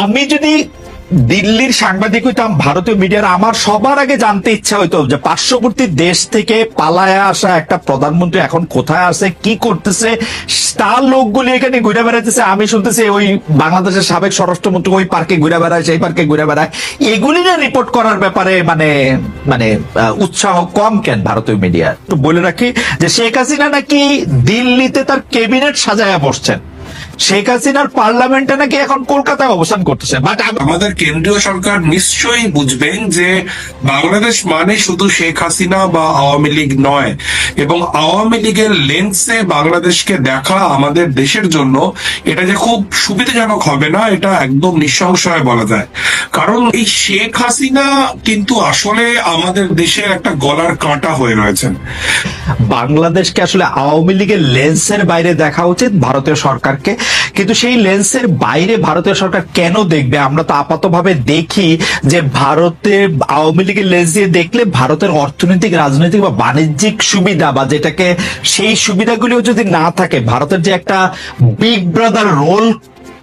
আমি যদি দিল্লির সাংবাদিক হইতাম, ভারতীয় মিডিয়ার, আমার সবার আগে জানতে ইচ্ছা হইতো যে পার্শ্ববর্তী দেশ থেকে পালায় আসা একটা প্রধানমন্ত্রী এখন কোথায় আছে, কি করতেছে, তার লোকগুলি এখানে ঘুরে বেড়াইতেছে, আমি শুনতেছি ওই বাংলাদেশের সাবেক স্বরাষ্ট্রমন্ত্রী ওই পার্কে ঘুরে বেড়ায়, সেই পার্কে ঘুরে বেড়ায়। এগুলি না রিপোর্ট করার ব্যাপারে মানে মানে উৎসাহ কম কেন ভারতীয় মিডিয়া তো বলে রাখি যে শেখ হাসিনা নাকি দিল্লিতে তার ক্যাবিনেট সাজায়া বসছেন। শেখ হাসিনার পার্লামেন্টে নাকি এখন কলকাতায় অবস্থান করতেছে? বাট আমাদের কেন্দ্রীয় সরকার নিশ্চয়ই বুঝবেন যে বাংলাদেশ মানে শুধু শেখ হাসিনা বা আওয়ামী লীগ নয় এবং আওয়ামী লীগের লেন্সে বাংলাদেশকে দেখা আমাদের দেশের জন্য এটা যে খুব সুবিধাজনক হবে না এটা একদম নিঃসংশয়ে বলা যায়। কারণ এই শেখ হাসিনা কিন্তু আসলে আমাদের দেশের একটা গলার কাঁটা হয়ে রয়েছেন। বাংলাদেশকে আসলে আওয়ামী লীগের লেন্সের বাইরে দেখা উচিত ভারতীয় সরকারকে। কিন্তু সেই লেন্সের বাইরে ভারতীয় সরকার কেন দেখবে? আমরা তো আপাতভাবে দেখি যে ভারতে আওয়ামী লীগের লেন্স দিয়ে দেখলে ভারতের অর্থনৈতিক, রাজনৈতিক বা বাণিজ্যিক সুবিধা বা যেটাকে সেই সুবিধাগুলিও যদি না থাকে, ভারতের যে একটা বিগ ব্রাদার রোল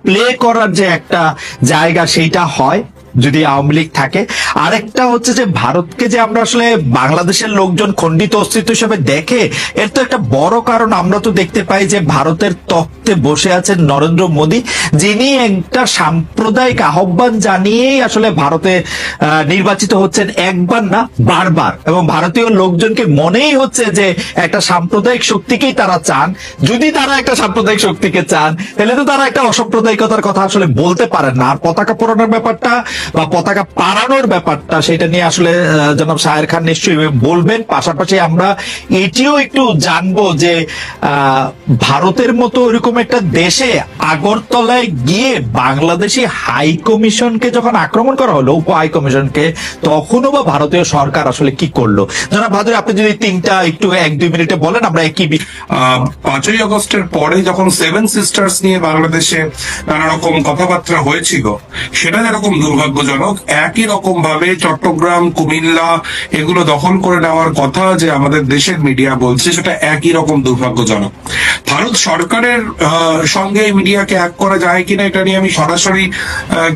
প্লে করার যে একটা জায়গা সেইটা হয়। যদি আওয়ামী লীগ থাকে। আরেকটা হচ্ছে যে ভারতকে যে আমরা আসলে বাংলাদেশের লোকজন খণ্ডিত অস্তিত্ব হিসেবে দেখে, এর তো একটা বড় কারণ আমরা তো দেখতে পাই যে ভারতের তত্ত্বে বসে আছেন নরেন্দ্র মোদী, যিনি একটা সাম্প্রদায়িক আহ্বান জানিয়েই আসলে ভারতে নির্বাচিত হচ্ছেন একবার না, বারবার। এবং ভারতীয় লোকজনকে মনেই হচ্ছে যে একটা সাম্প্রদায়িক শক্তিকেই তারা চান। যদি তারা একটা সাম্প্রদায়িক শক্তিকে চান, তাহলে তো তারা একটা অসাম্প্রদায়িকতার কথা আসলে বলতে পারেন না। আর পতাকা পোড়ানোর ব্যাপারটা বা পতাকা পাড়ানোর ব্যাপারটা, সেটা নিয়ে আসলে জনাব শাহের খান নিশ্চয়ই বলবেন। পাশাপাশি আমরা এটিও একটু জানব যে ভারতের মতো এরকম একটা দেশে আগরতলায় গিয়ে বাংলাদেশি হাই কমিশনকে যখন আক্রমণ করা হলো, উপ হাই কমিশনকে, তখনও বা ভারতীয় সরকার আসলে কি করল? জনাব ভাদুরী, আপনি যদি তিনটা একটু এক দুই মিনিটে বলেন, আমরা একই পাঁচই আগস্টের পরে যখন সেভেন সিস্টার্স নিয়ে বাংলাদেশে নানা রকম কথাবার্তা হয়েছিল, সেটা যেরকম দুর্ভাগ্যজনক, একই রকম ভাবে চট্টগ্রাম, কুমিল্লা, এগুলো দখল করে নেওয়ার কথা যে আমাদের দেশের মিডিয়া বলছে, সেটা একই রকম দুর্ভাগ্যজনক। ভারত সরকারের সঙ্গে মিডিয়াকে এক করা যায় কিনা, এটা নিয়ে আমি সরাসরি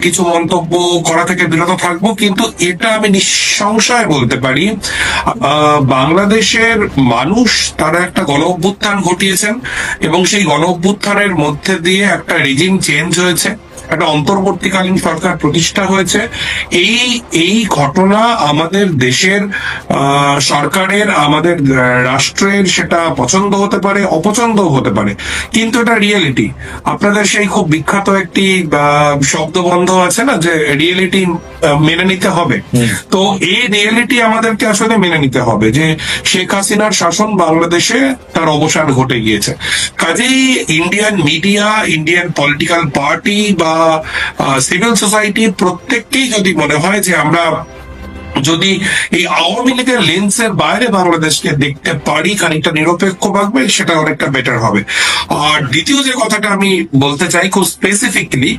কিছু মন্তব্য করা থেকে বিরত থাকব, কিন্তু এটা আমি নিঃসংশয় বলতে পারি বাংলাদেশের মানুষ তারা একটা গণ অভ্যুত্থান ঘটিয়েছেন এবং সেই গণ অভ্যুত্থানের মধ্যে দিয়ে একটা রিজিম চেঞ্জ হয়েছে। একটা অন্তর্বর্তীকালীন সরকার প্রতিষ্ঠা হয়েছে। এই এই ঘটনা আমাদের দেশের সরকারের আমাদের রাষ্ট্রের সেটা পছন্দ হতে পারে অপছন্দও হতে পারে। কিন্তু এটা রিয়েলিটি। আপনাদের সেই খুব বিখ্যাত একটি শব্দবন্ধ আছে না যে রিয়েলিটি মেনে নিতে হবে। তো এই রিয়েলিটি আমাদেরকে আসলে মেনে নিতে হবে যে শেখ হাসিনার শাসন বাংলাদেশে তার অবসান ঘটে গিয়েছে। কাজেই Indian media Indian political party বা সিভিল সোসাইটি প্রত্যেককেই যদি মনে হয় যে আমরা যদি এই আওয়ামী লীগের লেন্সের বাইরে বাংলাদেশকে দেখতে পারি খানিকটা নিরপেক্ষ ভাবে, সেটা অনেকটা বেটার হবে। আর দ্বিতীয় যে কথাটা আমি বলতে চাই খুব স্পেসিফিকলি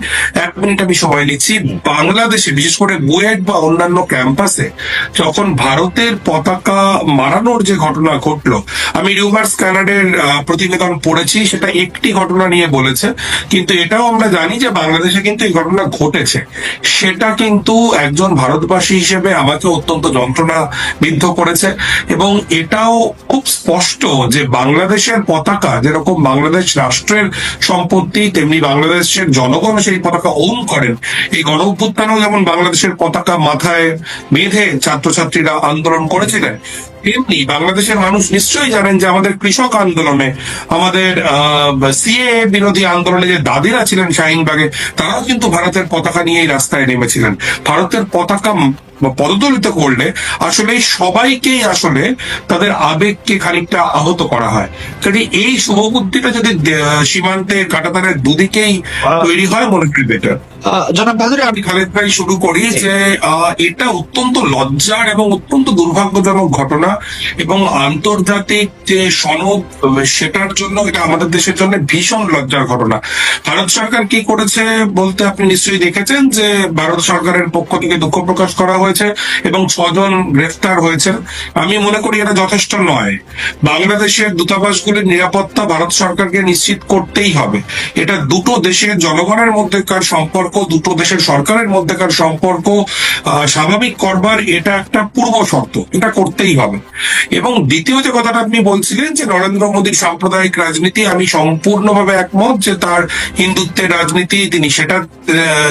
এক মিনিট আমি সময় নিচ্ছি, বাংলাদেশে, বিশেষ করে বুয়েট বা অন্যান্য ক্যাম্পাসে যখন ভারতের পতাকা মারানোর যে ঘটনা ঘটলো, আমি রিউভার্স ক্যানাডের প্রতিবেদন পড়েছি, সেটা একটি ঘটনা নিয়ে বলেছে, কিন্তু এটাও আমরা জানি যে বাংলাদেশে কিন্তু এই ঘটনা ঘটেছে। সেটা কিন্তু একজন ভারতবাসী হিসেবে আমাকে অত্যন্ত যন্ত্রণা বিদ্ধ করেছে এবং এটাও খুব স্পষ্ট যে বাংলাদেশের পতাকা, যেরকম বাংলাদেশ রাষ্ট্রের সম্পত্তি, তেমনি বাংলাদেশের জনগণ সেই পতাকা ওন করেন। এই গণ অভ্যুত্থানেও যেমন বাংলাদেশের পতাকা মাথায় বেঁধে ছাত্রছাত্রীরা আন্দোলন করেছিলেন, তেমনি বাংলাদেশের মানুষ নিশ্চয়ই জানেন যে আমাদের কৃষক আন্দোলনে, আমাদের সিএ বিরোধী আন্দোলনে যে দাদিরা ছিলেন শাহিনবাগে, তারাও কিন্তু ভারতের পতাকা নিয়েই রাস্তায় নেমেছিলেন। ভারতের পতাকা পদদলিত করলে আসলে সবাইকেই আসলে তাদের আবেগকে খানিকটা আহত করা হয়। কাজে এই শুভবুদ্ধিটা যদি সীমান্তে কাটাতারের দুদিকেই তৈরি হয় মনে করি বেটার জনাব আমি খালেদ ভাই শুরু করি যে এটা অত্যন্ত লজ্জার এবং অত্যন্ত দুর্ভাগ্যজনক ঘটনা এবং আন্তর্জাতিক যে সনদ সেটার জন্য এটা আমাদের দেশের জন্য ভীষণ লজ্জার ঘটনা। ভারত সরকার কি করেছে বলতে আপনি নিশ্চয়ই দেখেছেন যে ভারত সরকারের পক্ষ থেকে দুঃখ প্রকাশ করা হয়েছে। হয়েছে এবং ছজন গ্রেফতার হয়েছেন আমি মনে করি এটা যথেষ্ট নয়। বাংলাদেশের দূতাবাসগুলির নিরাপত্তা ভারত সরকারকে নিশ্চিত করতেই হবে। এটা দুটো দেশের জনগণের মধ্যেকার সম্পর্ক, দুটো দেশের সরকারের মধ্যেকার সম্পর্ক স্বাভাবিক করবার এটা একটা পূর্ব শর্ত। এটা করতেই হবে। এবং দ্বিতীয় যে কথাটা আপনি বলছিলেন যে নরেন্দ্র মোদীর সাম্প্রদায়িক রাজনীতি, আমি সম্পূর্ণভাবে একমত যে তার হিন্দুত্বের রাজনীতি তিনি সেটা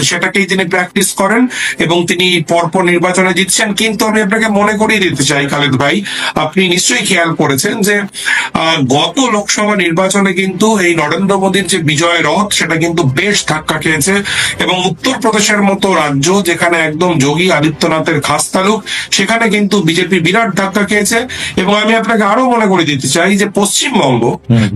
সেটাকেই তিনি প্র্যাকটিস করেন এবং তিনি পরপর নির্বাচনে জিতছেন কিন্তু আমি আপনাকে মনে করিয়ে দিতে চাই খালেদ ভাই আপনি নিশ্চয়ই খেয়াল করেছেন যে গত লোকসভা নির্বাচনে কিন্তু এই নরেন্দ্র মোদীর যে বিজয় রথ সেটা কিন্তু বেশ ধাক্কা খেয়েছে এবং উত্তরপ্রদেশের মতো রাজ্য যেখানে একদম যোগী আদিত্যনাথের খাস তালুক সেখানে কিন্তু বিজেপি বিরাট ধাক্কা খেয়েছে এবং আমি আপনাকে আরও মনে করে দিতে চাই যে পশ্চিমবঙ্গ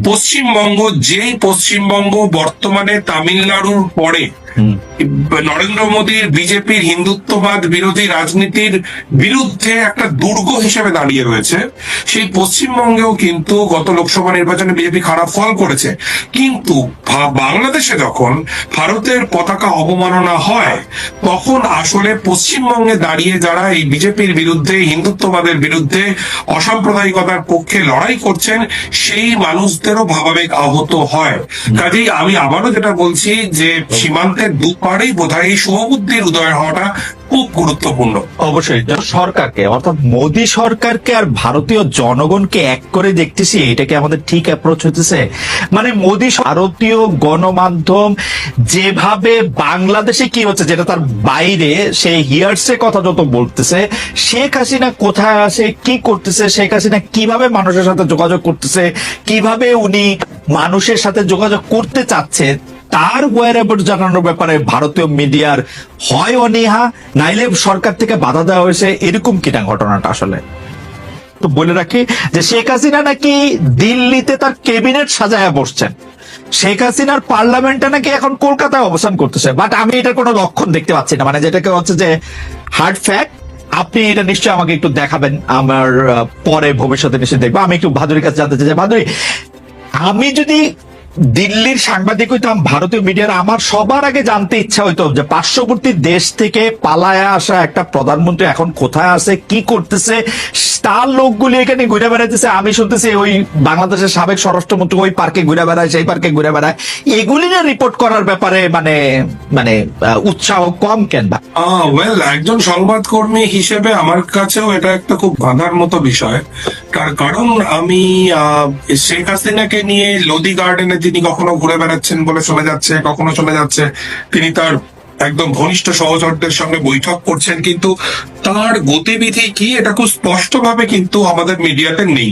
পশ্চিমবঙ্গ যেই পশ্চিমবঙ্গ বর্তমানে তামিলনাড়ুর পরে নরেন্দ্র মোদীর বিজেপির হিন্দুত্ববাদ বিরোধী রাজনীতির বিরুদ্ধে একটা দুর্গ হিসেবে দাঁড়িয়ে রয়েছে। সেই পশ্চিমবঙ্গেও কিন্তু গত লোকসভা নির্বাচনে বিজেপি খারাপ ফল করেছে। কিন্তু বাংলাদেশে যখন ভারতের পতাকা অবমাননা হয় তখন আসলে পশ্চিমবঙ্গে দাঁড়িয়ে যারা এই বিজেপির বিরুদ্ধে হিন্দুত্ববাদের বিরুদ্ধে অসাম্প্রদায়িকতার পক্ষে লড়াই করছেন সেই মানুষদেরও ভাবাবেগ আহত হয়। কাজেই আমি আবারও যেটা বলছি যে সীমান্তের দুপারেই বোধহয় এই শুভবুদ্ধির উদয় হওয়াটা খুব গুরুত্বপূর্ণ। অবশ্যই সরকারকে, অর্থাৎ মোদী সরকারকে আর ভারতীয় জনগণকে এক করে দেখতেছি, এটা কি আমাদের ঠিক অ্যাপ্রোচ হতেছে মানে মোদী ভারতীয় গণমাধ্যম যেভাবে বাংলাদেশে কি হচ্ছে, যেটা তার বাইরে, সে হিয়ার্সে কথা যত বলতেছে, শেখ হাসিনা কোথায় আছে, কি করতেছে, শেখ হাসিনা কীভাবে মানুষের সাথে যোগাযোগ করতেছে, কীভাবে উনি মানুষের সাথে যোগাযোগ করতে চাচ্ছে তার ওয়ার জানানোর ব্যাপারে ভারতীয় মিডিয়ার হয় অনীহা। নাইলে সরকার থেকে বাধা দেওয়া হয়েছে, এরকম কিনা ঘটনাটা আসলে? তো বলে রাখি যে শেখ হাসিনা নাকি দিল্লিতে তার ক্যাবিনেট সাজায় বসছেন। শেখ হাসিনার পার্লামেন্টে নাকি এখন কলকাতায় অবস্থান করতেছে। বাট আমি এটার কোনো লক্ষণ দেখতে পাচ্ছি না। মানে যেটাকে হচ্ছে যে হার্ড ফ্যাক্ট আপনি এটা নিশ্চয়ই আমাকে একটু দেখাবেন। আমার পরে ভবিষ্যতে নিশ্চয়ই দেখব। আমি একটু ভাদুরীর কাছে জানতে চাই ভাদুরী, আমি যদি দিল্লির সাংবাদিক হইতাম, ভারতীয় মিডিয়ার। আমার সবার আগে জানতে ইচ্ছা হইতো যে পার্শ্ববর্তী দেশ থেকে পালায় আসা একটা প্রধানমন্ত্রী এখন কোথায় আছে, কি করতেছে, তার লোকগুলি এখানে ঘুরে বেড়াইতেছে। আমি শুনতেছি ওই বাংলাদেশের সাবেক স্বরাষ্ট্রমন্ত্রী ওই পার্কে ঘুরে বেড়ায়, সেই পার্কে ঘুরে বেড়ায়। এগুলি না রিপোর্ট করার ব্যাপারে মানে মানে উৎসাহ কম কেন ওয়েল একজন সংবাদকর্মী হিসেবে আমার কাছেও এটা একটা খুব বাধার মতো বিষয়। তার কারণ আমি শেখ হাসিনাকে নিয়ে লোদি গার্ডেনে তিনি কখনো ঘুরে বেড়াচ্ছেন বলে চলে যাচ্ছে, কখনো চলে যাচ্ছে। তিনি তার একদম ঘনিষ্ঠ সহচরদের সঙ্গে বৈঠক করছেন, কিন্তু তার গতিবিধি কি, এটা খুব স্পষ্টভাবে কিন্তু আমাদের মিডিয়াতে নেই।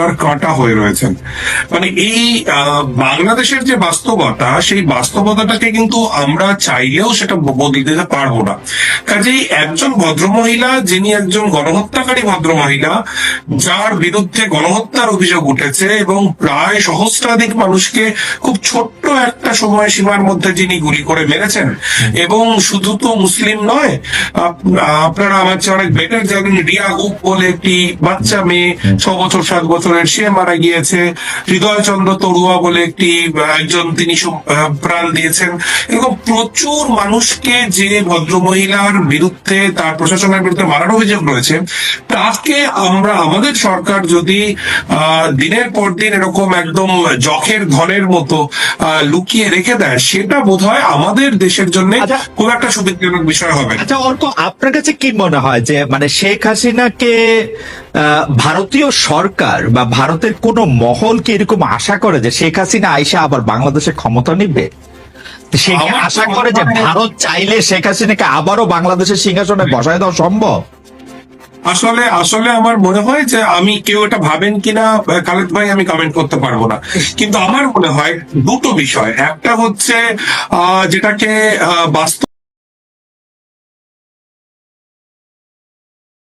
গলার কাঁটা হয়ে রয়েছেন। মানে এই বাংলাদেশের যে বাস্তবতা, সেই বাস্তবতাটাকে কিন্তু আমরা চাইলেও সেটা বদলে দিতে পারব না। কাজেই একজন ভদ্রমহিলা, যিনি একজন গণহত্যাকারী ভদ্রমহিলা, যার বিরুদ্ধে গণহত্যার অভিযোগ উঠেছে এবং প্রায় সহস্রাধিক মানুষকে খুব ছোট্ট একটা সময় সীমার মধ্যে যিনি গুলি করে মেরেছেন, এবং শুধু তো মুসলিম নয়, আপ- আপনারা আমার চেয়ে অনেক বেটার জানেন রিয়া গুপ বলে একটি বাচ্চা মেয়ে, ছ বছর, সাত বছরের সে মারা গিয়েছে হৃদয় চন্দ্র তরুয়া বলে একটি একজন তিনি প্রাণ দিয়েছেন এরকম প্রচুর মানুষকে যে ভদ্রমহিলার বিরুদ্ধে তার প্রশাসনের বিরুদ্ধে মারার অভিযোগ রয়েছে তাকে আমরা আমাদের সরকার যদি দিনের পর দিন এরকম একদম জখের ঘনের মতো লুকিয়ে রেখে দেয় সেটা বোধহয় আমাদের দেশের জন্য আচ্ছা। খুব একটা সুবিধাজনক বিষয় হবে। আচ্ছা অর্ক আপনার কাছে কি মনে হয় যে মানে শেখ হাসিনাকে ভারতীয় সরকার বা ভারতের কোন মহল কি এরকম আশা করে যে শেখ হাসিনা আইসা আবার বাংলাদেশে ক্ষমতা নিবে? সে আশা করে যে ভারত চাইলে শেখ হাসিনাকে আবারও বাংলাদেশের সিংহাসনে বসায় দেওয়া সম্ভব? আসলে আসলে আমার মনে হয় যে আমি কেউ এটা ভাবেন কিনা খালেদ ভাই আমি কমেন্ট করতে পারব না। কিন্তু আমার মনে হয় দুটো বিষয়। একটা হচ্ছে আহ, যেটাকে বাস্তব